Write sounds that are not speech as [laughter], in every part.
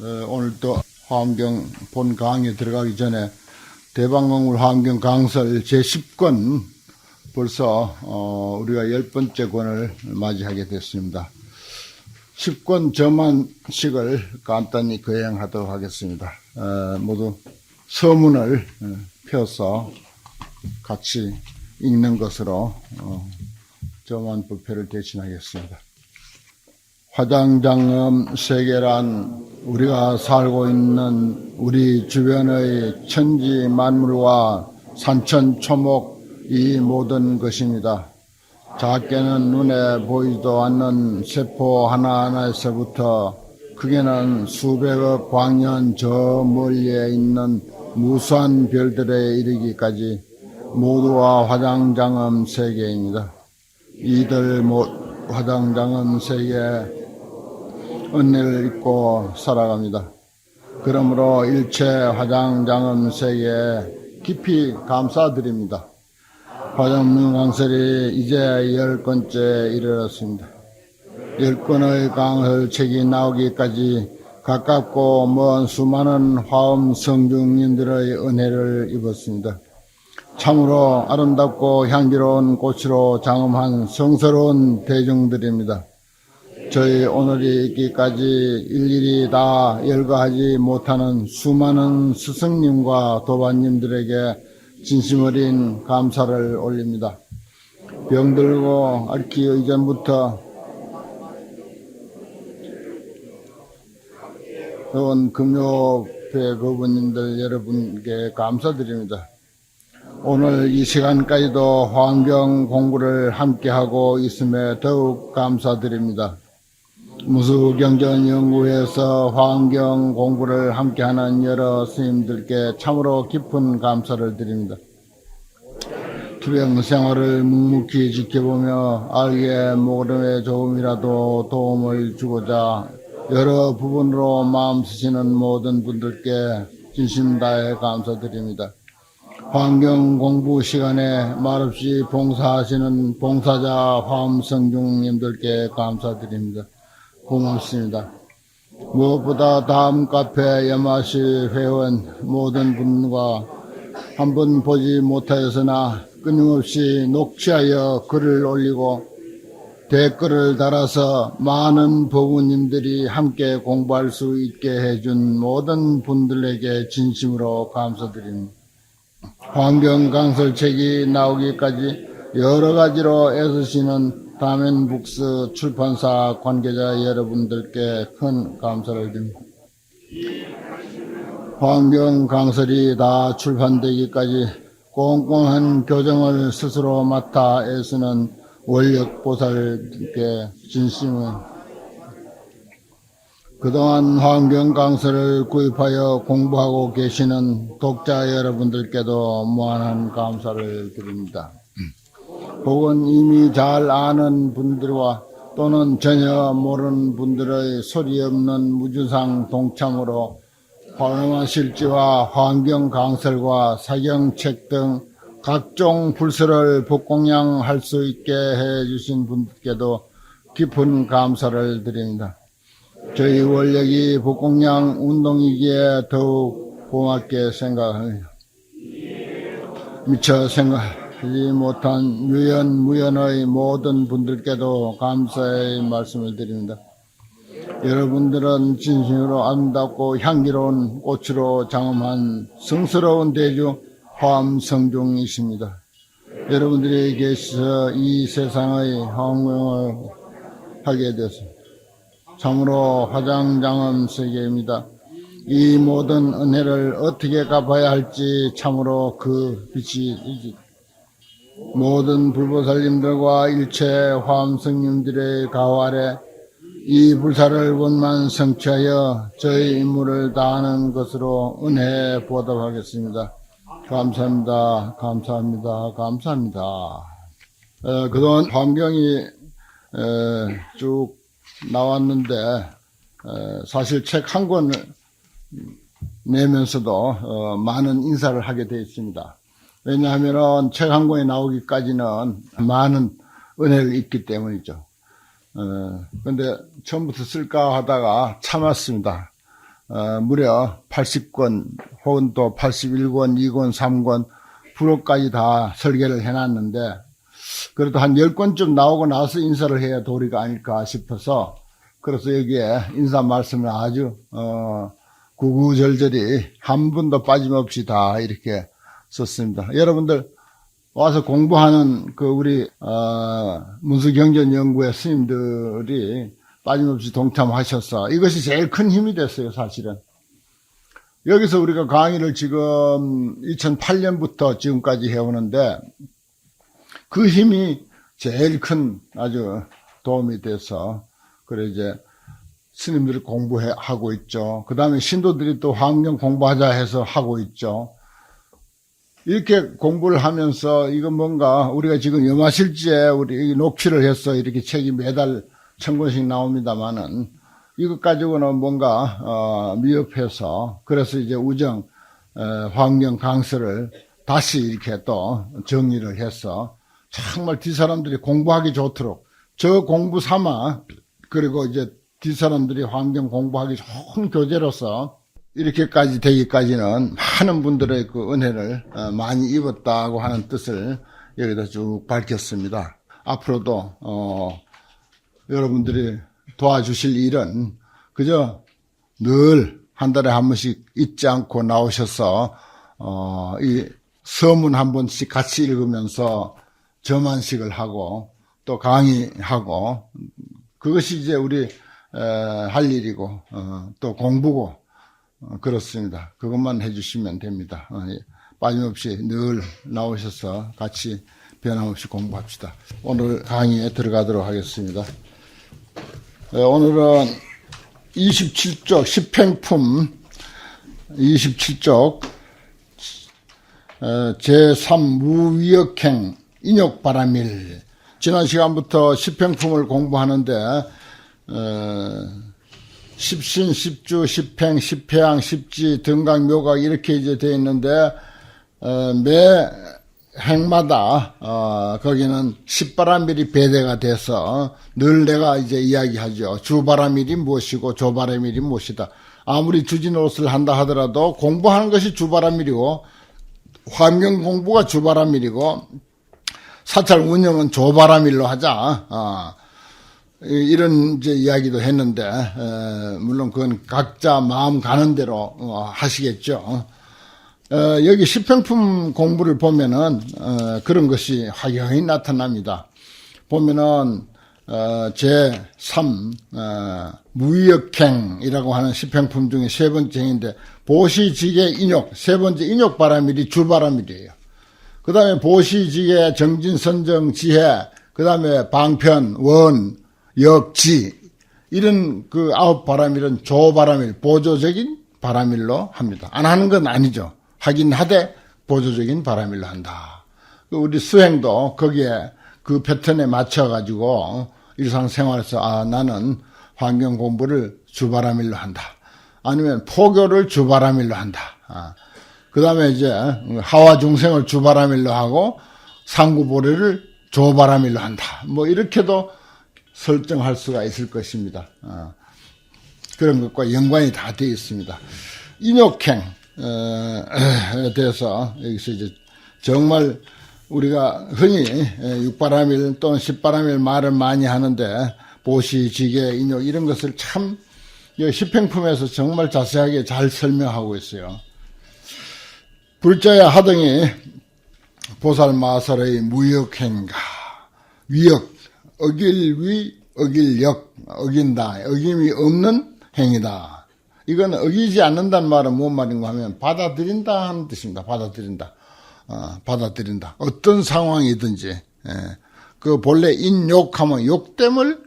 어, 오늘 또 화엄경 본 강의에 들어가기 전에 대방공물 화엄경 강설 제10권 벌써 어, 우리가 열 번째 권을 맞이하게 됐습니다. 10권 저만식을 간단히 거행하도록 하겠습니다. 어, 모두 서문을 어, 펴서 같이 읽는 것으로 어, 저만 부패를 대신하겠습니다. 화장장엄 세계란 우리가 살고 있는 우리 주변의 천지 만물과 산천 초목 이 모든 것입니다. 작게는 눈에 보이지도 않는 세포 하나하나에서부터 크게는 수백억 광년 저 멀리에 있는 무수한 별들에 이르기까지 모두가 화장장엄 세계입니다. 이들 모 화장장엄 세계 은혜를 입고 살아갑니다. 그러므로 일체 화장장엄 세계에 깊이 감사드립니다. 화장문 강설이 이제 열 번째 이르렀습니다. 열 건의 강설 책이 나오기까지 가깝고 먼 수많은 화엄 성중님들의 은혜를 입었습니다. 참으로 아름답고 향기로운 꽃으로 장엄한 성스러운 대중들입니다. 저희 오늘이 있기까지 일일이 다 열거하지 못하는 수많은 스승님과 도반님들에게 진심 어린 감사를 올립니다. 병들고 앓기 이전부터 온 금요배 거부님들 여러분께 감사드립니다. 오늘 이 시간까지도 환경 공부를 함께하고 있음에 더욱 감사드립니다. 무수경전연구회에서 환경 공부를 함께하는 여러 스님들께 참으로 깊은 감사를 드립니다. 투병 생활을 묵묵히 지켜보며 알게 모름에 조금이라도 도움을 주고자 여러 부분으로 마음 쓰시는 모든 분들께 진심 다해 감사드립니다. 환경 공부 시간에 말없이 봉사하시는 봉사자 화엄성중님들께 감사드립니다. 고맙습니다. 무엇보다 다음 카페 여마시 회원 모든 분과 한 번 보지 못하였으나 끊임없이 녹취하여 글을 올리고 댓글을 달아서 많은 보부님들이 함께 공부할 수 있게 해준 모든 분들에게 진심으로 감사드립니다. 환경 강설책이 나오기까지 여러 가지로 애쓰시는 다멘북스 출판사 관계자 여러분들께 큰 감사를 드립니다. 환경 강설이 다 출판되기까지 꼼꼼한 교정을 스스로 맡아 애쓰는 원력 보살께 진심을 그동안 환경 강서를 구입하여 공부하고 계시는 독자 여러분들께도 무한한 감사를 드립니다. 혹은 이미 잘 아는 분들과 또는 전혀 모르는 분들의 소리 없는 무주상 동참으로 화엄화 실지와 환경 강설과 사경책 등 각종 불서를 복공양할 수 있게 해 주신 분들께도 깊은 감사를 드립니다. 저희 원력이 복공양 운동이기에 더욱 고맙게 생각합니다. 미처 생각 하지 못한 유연, 무연의 모든 분들께도 감사의 말씀을 드립니다. 여러분들은 진심으로 아름답고 향기로운 꽃으로 장엄한 성스러운 대주 화엄성중이십니다. 여러분들이 계셔서 이 세상의 환경을 하게 되었습니다. 참으로 화장장엄 세계입니다. 이 모든 은혜를 어떻게 갚아야 할지 참으로 그 빛이. 모든 불보살님들과 일체 화엄성님들의 가호 아래 이 불사를 원만 성취하여 저희 임무를 다하는 것으로 은혜 보답하겠습니다. 감사합니다. 감사합니다. 감사합니다. 어, 그동안 환경이 에, 쭉 나왔는데 에, 사실 책 한 권을 내면서도 어, 많은 인사를 하게 되어 있습니다. 왜냐하면 책 한 권이 나오기까지는 많은 은혜를 입기 때문이죠. 그런데 처음부터 쓸까 하다가 참았습니다. 어, 무려 80권 혹은 또 81권, 2권, 3권, 부록까지 다 설계를 해놨는데 그래도 한 10권쯤 나오고 나서 인사를 해야 도리가 아닐까 싶어서 그래서 여기에 인사 말씀을 아주 어, 구구절절히 한 분도 빠짐없이 다 이렇게 썼습니다. 여러분들 와서 공부하는 그 우리 어, 문수경전연구회 스님들이 빠짐없이 동참하셔서 이것이 제일 큰 힘이 됐어요, 사실은. 여기서 우리가 강의를 지금 2008년부터 지금까지 해오는데 그 힘이 제일 큰 아주 도움이 돼서 그래 이제 스님들이 공부하고 있죠. 그 다음에 신도들이 또 환경 공부하자 해서 하고 있죠. 이렇게 공부를 하면서 이거 뭔가 우리가 지금 염화실지에 우리 녹취를 해서 이렇게 책이 매달 천 권씩 나옵니다만은 이것 가지고는 뭔가 어, 미흡해서 그래서 이제 우정 어, 환경 강서를 다시 이렇게 또 정리를 해서 정말 뒷사람들이 공부하기 좋도록 저 공부 삼아 그리고 이제 뒷사람들이 환경 공부하기 좋은 교재로서 이렇게까지 되기까지는 많은 분들의 그 은혜를 어, 많이 입었다고 하는 뜻을 여기다 쭉 밝혔습니다. 앞으로도 어, 여러분들이 도와주실 일은 그저 늘 한 달에 한 번씩 잊지 않고 나오셔서 어, 이 서문 한 번씩 같이 읽으면서 점안식을 하고 또 강의하고 그것이 이제 우리 에, 할 일이고 어, 또 공부고 어, 그렇습니다. 그것만 해주시면 됩니다. 어, 예. 빠짐없이 늘 나오셔서 같이 변함없이 공부합시다. 오늘 강의에 들어가도록 하겠습니다. 예, 오늘은 27쪽 10행품 27쪽 제3무위역행 인욕바라밀 지난 시간부터 10행품을 공부하는데 어, 십신, 십주, 십행, 십회양, 십지, 등각, 묘각 이렇게 이제 되어 있는데 어, 매 행마다 어, 거기는 십바라밀이 배대가 돼서 늘 내가 이제 이야기하죠. 주바라밀이 무엇이고 조바라밀이 무엇이다. 아무리 주진옷을 한다 하더라도 공부하는 것이 주바라밀이고 환경 공부가 주바라밀이고 사찰 운영은 조바라밀로 하자. 어, 이런 이제 이야기도 했는데 에, 물론 그건 각자 마음 가는 대로 어, 하시겠죠. 어, 여기 시평품 공부를 보면은 어, 그런 것이 확연히 나타납니다. 보면은 어, 제3 어, 무역행이라고 하는 시평품 중에 세 번째 행인데 보시지계 인욕 세 번째 인욕바라밀이 주바라밀이에요. 그 다음에 보시지계 정진선정 지혜 그 다음에 방편 원 역지 이런 그 아홉 바라밀은 조바라밀 보조적인 바라밀로 합니다. 안 하는 건 아니죠. 하긴 하되 보조적인 바라밀로 한다. 그 우리 수행도 거기에 그 패턴에 맞춰 가지고 일상생활에서 아 나는 환경 공부를 주바라밀로 한다. 아니면 포교를 주바라밀로 한다. 아. 그 다음에 이제 하와 중생을 주바라밀로 하고 상구보리를 조바라밀로 한다. 뭐 이렇게도 설정할 수가 있을 것입니다. 어, 그런 것과 연관이 다 되어 있습니다. 인욕행에 대해서 여기서 이제 정말 우리가 흔히 육바라밀 또는 십바라밀 말을 많이 하는데 보시, 지계, 인욕 이런 것을 참 십행품에서 정말 자세하게 잘 설명하고 있어요. 불자야 하등이 보살마살의 무역행가 위역 어길 위, 어길 역, 어긴다. 어김이 없는 행위다. 이건 어기지 않는다는 말은 무슨 말인가 하면 받아들인다 하는 뜻입니다. 받아들인다. 어, 받아들인다. 어떤 상황이든지. 예. 그 본래 인욕하면 욕됨을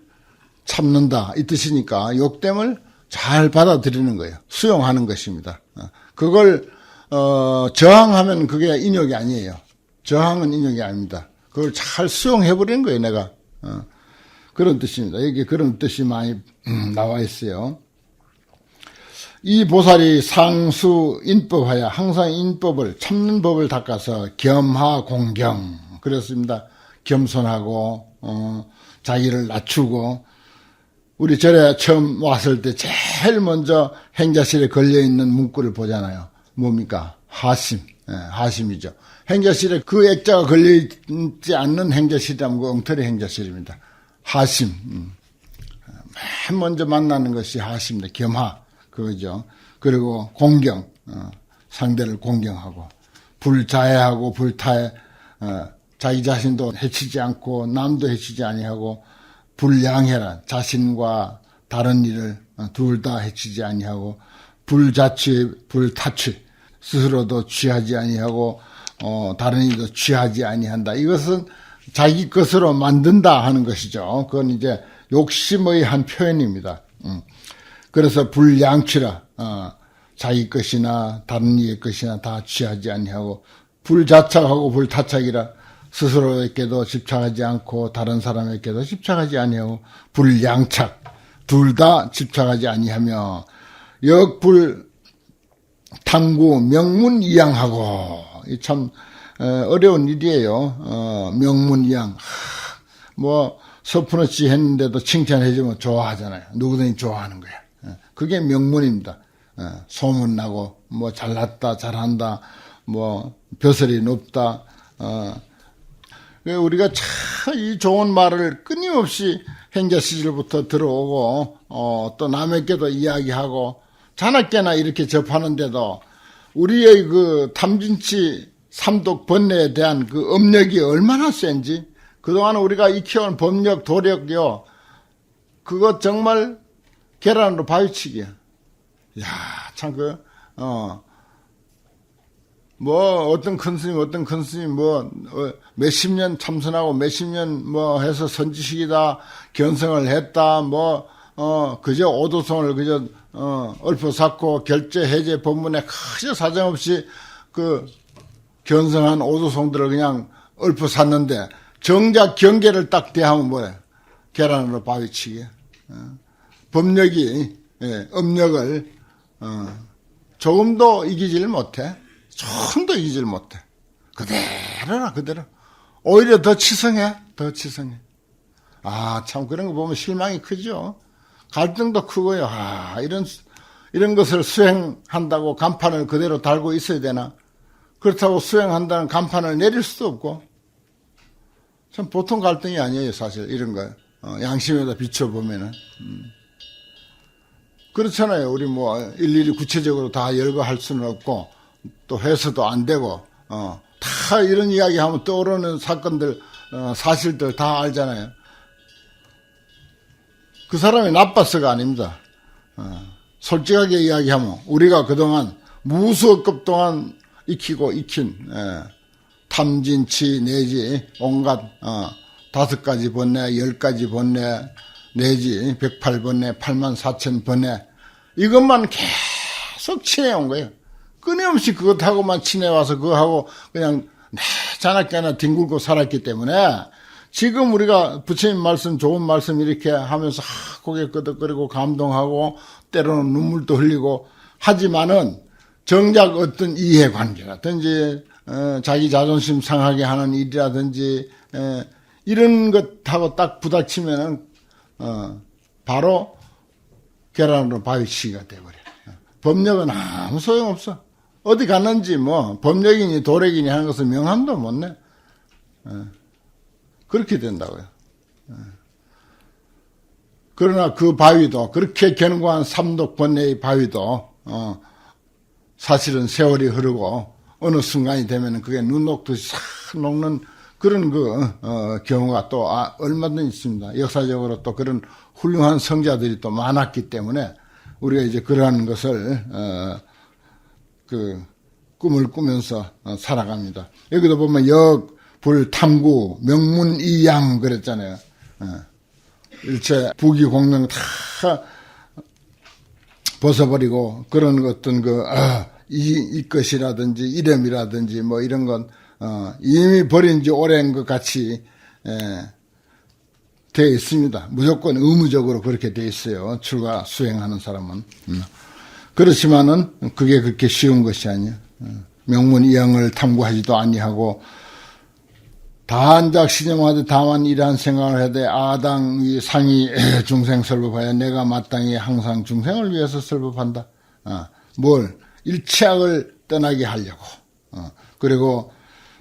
참는다. 이 뜻이니까 욕됨을 잘 받아들이는 거예요. 수용하는 것입니다. 어, 그걸 어, 저항하면 그게 인욕이 아니에요. 저항은 인욕이 아닙니다. 그걸 잘 수용해버리는 거예요, 내가. 어, 그런 뜻입니다. 여기 그런 뜻이 많이 음, 나와 있어요. 이 보살이 상수 인법하여 항상 인법을 참는 법을 닦아서 겸하 공경 그렇습니다. 겸손하고 어, 자기를 낮추고 우리 절에 처음 왔을 때 제일 먼저 행자실에 걸려 있는 문구를 보잖아요. 뭡니까? 하심. 예, 하심이죠. 행자실에 그 액자가 걸려있지 않는 행자실이라면 그 엉터리 행자실입니다. 하심. 음. 맨 먼저 만나는 것이 하심입니다. 겸하. 그거죠. 그리고 공경. 어, 상대를 공경하고. 불자해하고 불타해. 어, 자기 자신도 해치지 않고 남도 해치지 아니하고 불량해라. 자신과 다른 일을 어, 둘다 해치지 아니하고 불자취, 불타취. 스스로도 취하지 아니하고 어, 다른 이도 취하지 아니한다. 이것은 자기 것으로 만든다 하는 것이죠. 그건 이제 욕심의 한 표현입니다. 음. 그래서 불량취라 어, 자기 것이나 다른 이의 것이나 다 취하지 아니하고 불자착하고 불타착이라 스스로에게도 집착하지 않고 다른 사람에게도 집착하지 아니하고 불량착 둘 다 집착하지 아니하며 역불 탐구 명문 이양하고 이참 어려운 일이에요. 어, 명문 이양 뭐 서프너치 했는데도 칭찬해주면 좋아하잖아요. 누구든지 좋아하는 거야. 어, 그게 명문입니다. 어, 소문 나고 뭐 잘났다 잘한다 뭐 벼슬이 높다. 어, 우리가 참이 좋은 말을 끊임없이 행자 시절부터 들어오고 어, 또 남에게도 이야기하고 자나깨나 이렇게 접하는데도 우리의 그 탐진치 삼독 번뇌에 대한 그 업력이 얼마나 센지 그동안 우리가 익혀온 법력 도력이요. 그거 정말 계란으로 바위치기야. 야 참 그 어 뭐 어떤 큰 스님 어떤 큰 스님 뭐 어, 몇십 년 참선하고 몇십 년 뭐 해서 선지식이다 견성을 했다 뭐 어 그저 오도성을 그저 어 쌓고 결제 해제 법문에 크저 사정없이 그 견성한 오도성들을 그냥 얽혀 샀는데 정작 경계를 딱 대하면 뭐야 계란으로 바위치기. 어. 법력이 예, 업력을 어, 조금도 이기질 못해. 조금도 이기질 못해. 그대로라 그대로. 오히려 더 치성해 더 치성해. 아 참 그런 거 보면 실망이 크죠 갈등도 크고요. 아 이런 이런 것을 수행한다고 간판을 그대로 달고 있어야 되나? 그렇다고 수행한다는 간판을 내릴 수도 없고. 참 보통 갈등이 아니에요 사실. 이런 거. 어, 양심에다 비춰보면은. 음. 그렇잖아요. 우리 뭐 일일이 구체적으로 다 열거할 수는 없고 또 해서도 안 되고 어, 다 이런 이야기 하면 떠오르는 사건들 어, 사실들 다 알잖아요 그 사람이 나빠서가 아닙니다 어, 솔직하게 이야기하면 우리가 그동안 무수급 동안 익히고 익힌 예, 탐진치 내지 온갖 어, 다섯 가지 번뇌, 열 가지 번뇌 내지 108번뇌, 8만 4천 번뇌 이것만 계속 친해온 거예요. 끊임없이 그것하고만 친해와서 그거하고 그냥 자나깨나 뒹굴고 살았기 때문에 지금 우리가 부처님 말씀 좋은 말씀 이렇게 하면서 하, 고개 끄덕거리고 감동하고 때로는 눈물도 흘리고 하지만은 정작 어떤 이해관계라든지 어, 자기 자존심 상하게 하는 일이라든지 에, 이런 것하고 딱 부닥치면은 어, 바로 계란으로 바위치기가 돼버려. 법력은 아무 소용없어. 어디 갔는지 뭐 법력이니 도력이니 하는 것은 명함도 못 내. 어, 그렇게 된다고요. 어. 그러나 그 바위도 그렇게 견고한 삼독 번뇌의 바위도 어, 사실은 세월이 흐르고 어느 순간이 되면 그게 눈 녹듯이 싹 녹는 그런 그 어, 경우가 또 아, 얼마든지 있습니다. 역사적으로 또 그런 훌륭한 성자들이 또 많았기 때문에 우리가 이제 그러한 것을 어, 그 꿈을 꾸면서 어, 살아갑니다. 여기도 보면 역, 불, 탐구, 명문, 이양 그랬잖아요. 어, 일체 부귀 공명 다 벗어버리고 그런 어떤 그 아, 이, 이 것이라든지 이름이라든지 뭐 이런 건 어, 이미 버린 지 오랜 것 같이 에, 되어 있습니다. 무조건 의무적으로 그렇게 되어 있어요. 출가 수행하는 사람은. 음. 그렇지만은 그게 그렇게 쉬운 것이 아니야. 어, 명문 이양을 탐구하지도 아니하고 다한작 신념하되 다만 이러한 생각을 해야 돼. 아당 이 상이 [clears throat] 중생 설법하여 내가 마땅히 항상 중생을 위해서 설법한다. 어, 뭘 일치학을 떠나게 하려고. 어, 그리고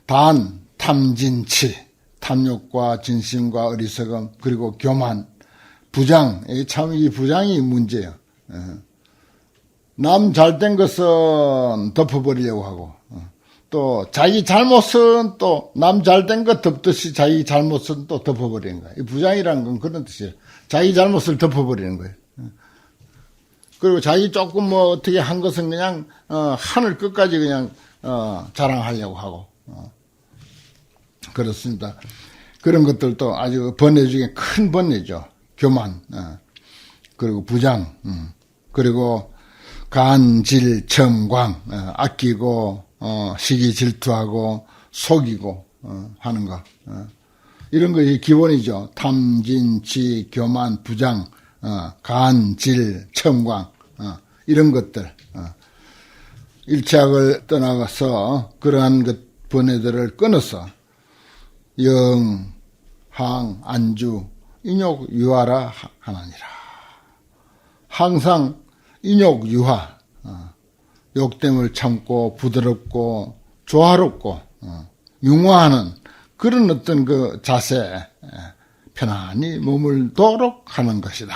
단 탐진치 탐욕과 진심과 어리석음 그리고 교만 부장 참 이 부장이 문제예요. 남 잘된 것은 덮어버리려고 하고 어. 또 자기 잘못은 또 남 잘된 것 덮듯이 자기 잘못은 또 덮어버리는 거야. 이 부장이라는 건 그런 뜻이에요. 자기 잘못을 덮어버리는 거예요. 어. 그리고 자기 조금 뭐 어떻게 한 것은 그냥 어, 하늘 끝까지 그냥 어, 자랑하려고 하고 어. 그렇습니다. 그런 것들도 아주 번뇌 중에 큰 번뇌죠. 교만 어. 그리고 부장 음. 그리고 간질 청광 어, 아끼고 어, 시기 질투하고 속이고 어, 하는 거 어. 이런 것이 기본이죠. 탐진치 교만 부장 어, 간질 청광 어, 이런 것들 어. 일착을 떠나가서 그러한 것 번뇌들을 끊어서 영, 항, 안주, 인욕, 유하라 하- 하나니라. 항상 인욕, 유하, 어, 욕됨을 참고 부드럽고 조화롭고 어, 융화하는 그런 어떤 그 자세, 에, 편안히 머물도록 하는 것이다.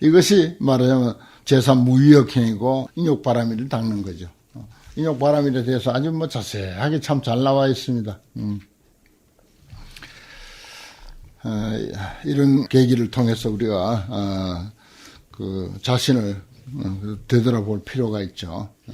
이것이 말하자면 제3무의역행이고 인욕바람이를 닦는 거죠. 어, 인욕바람일에 대해서 아주 뭐 자세하게 참 잘 나와 있습니다. 음. 어, 이런 계기를 통해서 우리가 어, 그 자신을 어, 되돌아볼 필요가 있죠. 어,